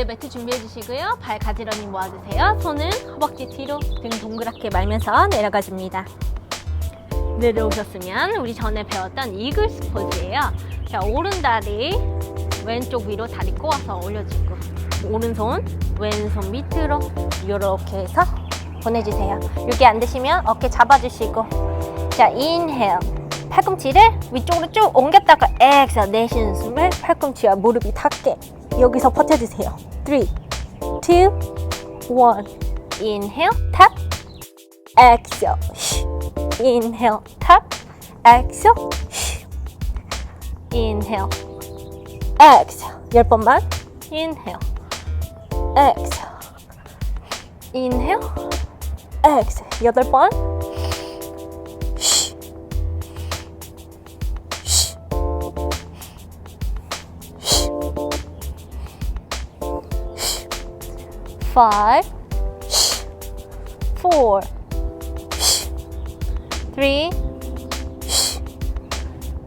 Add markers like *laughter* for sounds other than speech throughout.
네, 매트 준비해 주시고요. 발 가지런히 모아주세요. 손은 허벅지 뒤로 등 동그랗게 말면서 내려가 줍니다. 내려오셨으면 우리 전에 배웠던 이글 스 포즈예요. 자, 오른 다리 왼쪽 위로 다리 꼬아서 올려주고 오른손 왼손 밑으로 이렇게 해서 보내주세요. 여기 안 되시면 어깨 잡아주시고 자, 인헤어 팔꿈치를 위쪽으로 쭉 옮겼다가 엑셀 내쉬는 숨을 팔꿈치와 무릎이 닿게 여기서 버텨주세요. 3, 2, 1 Inhale, tap Exhale Inhale, tap Exhale Inhale Exhale 열 번만 Inhale Exhale Inhale Exhale 여덟 번 Five, 쉬. four, 쉬. three, 쉬.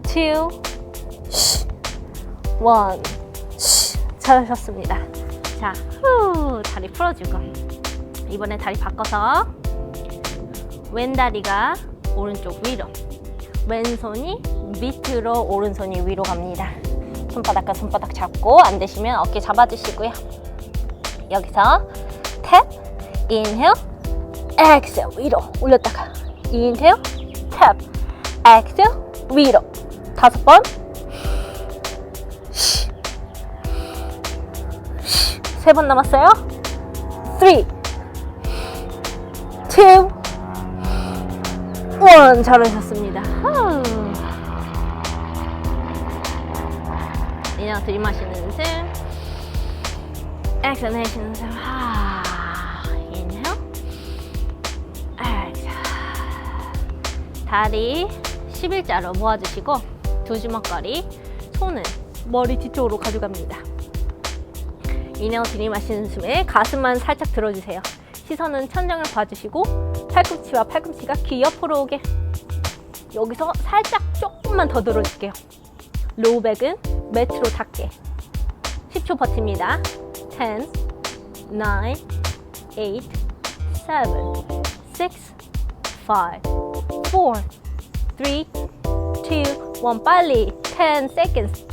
two, 쉬. one. 쉬. 잘하셨습니다. 자, 후, 다리 풀어주고 이번에 다리 바꿔서 왼 다리가 오른쪽 위로, 왼손이 밑으로, 오른손이 위로 갑니다. 손바닥과 손바닥 잡고 안 되시면 어깨 잡아주시고요. 여기서 탭, 인헤어, 엑셀 위로 올렸다가 인헤어, 탭, 엑셀 위로 다섯 번. 세 번 남았어요. 3, 2, 1 잘하셨습니다. 후. 그냥 들이마시는 숨 내쉬는 숨 하. 인헬 엑셀 다리 11자로 모아주시고 두 주먹거리 손은 머리 뒤쪽으로 가져갑니다. 인헬 들이마시는 숨에 가슴만 살짝 들어주세요. 시선은 천장을 봐주시고 팔꿈치와 팔꿈치가 귀 옆으로 오게. 여기서 살짝 조금만 더 들어줄게요. 로우백은 매트로 닿게. 10초 버팁니다 10, 9, 8, 7, 6, 5, 4, 3, 2, 1 빨리 10 seconds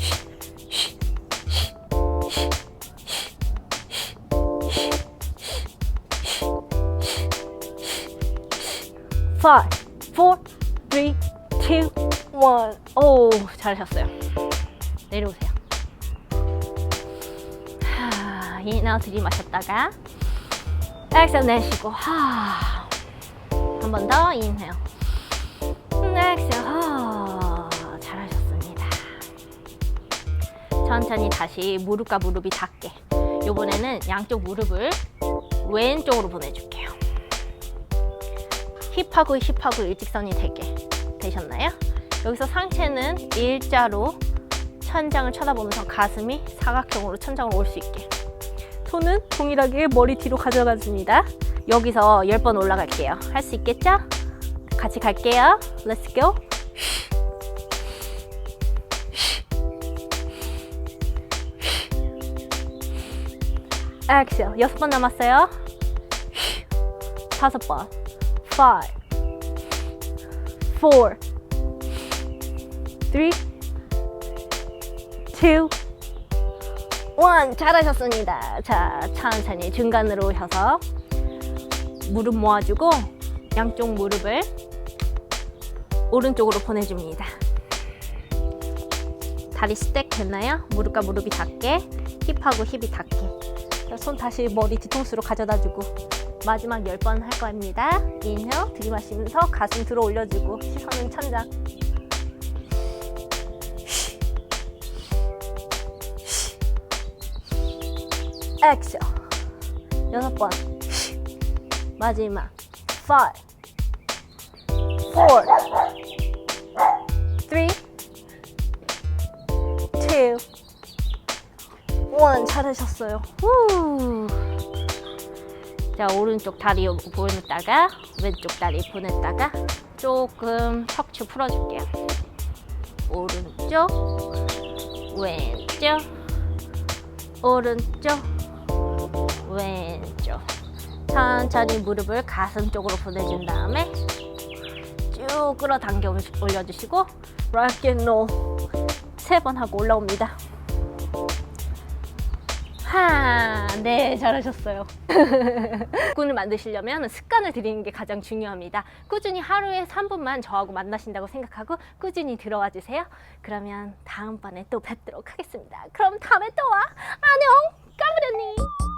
Five, four, three, two, one. 오, 잘하셨어요. 내려오세요. 하, 인하우 들이마셨다가 엑셀 내쉬고 하. 한 번 더 인헤어. 엑셀 하. 잘하셨습니다. 천천히 다시 무릎과 무릎이 닿게. 이번에는 양쪽 무릎을 왼쪽으로 보내줄게요. 힙하고 힙하고 일직선이 되게 되셨나요? 여기서 상체는 일자로 천장을 쳐다보면서 가슴이 사각형으로 천장으로 올수 있게 손은 동일하게 머리 뒤로 가져가 줍니다. 여기서 10번 올라갈게요. 할 수 있겠죠? 같이 갈게요. Let's go. 엑셀 여섯 번 남았어요. 다섯 번. Five, four, three, two, one. 잘하셨습니다. 자, 천천히 중간으로 오셔서 무릎 모아주고 양쪽 무릎을 오른쪽으로 보내줍니다. 다리 스택 됐나요? 무릎과 무릎이 닿게, 힙하고 힙이 닿게. 자, 손 다시 머리 뒤통수로 가져다 주고 마지막 10번 할 겁니다. 인혀 들이마시면서 가슴 들어 올려주고 시선은 천장. 엑셀. 여섯 번. 마지막. 5 4 3 2 1 잘하셨어요. 후. 자 오른쪽 다리 보냈다가 왼쪽 다리 보냈다가 조금 척추 풀어줄게요 오른쪽 왼쪽 오른쪽 천천히 무릎을 가슴 쪽으로 보내준 다음에 쭉 끌어당겨 올려주시고 roll 세번 하고 올라옵니다. 하, 네, 잘하셨어요. *laughs* 꾼을 만드시려면 습관을 들이는 게 가장 중요합니다. 꾸준히 하루에 3분만 저하고 만나신다고 생각하고 꾸준히 들어와 주세요. 그러면 다음번에 또 뵙도록 하겠습니다. 그럼 다음에 또 와. 안녕, 까무려님.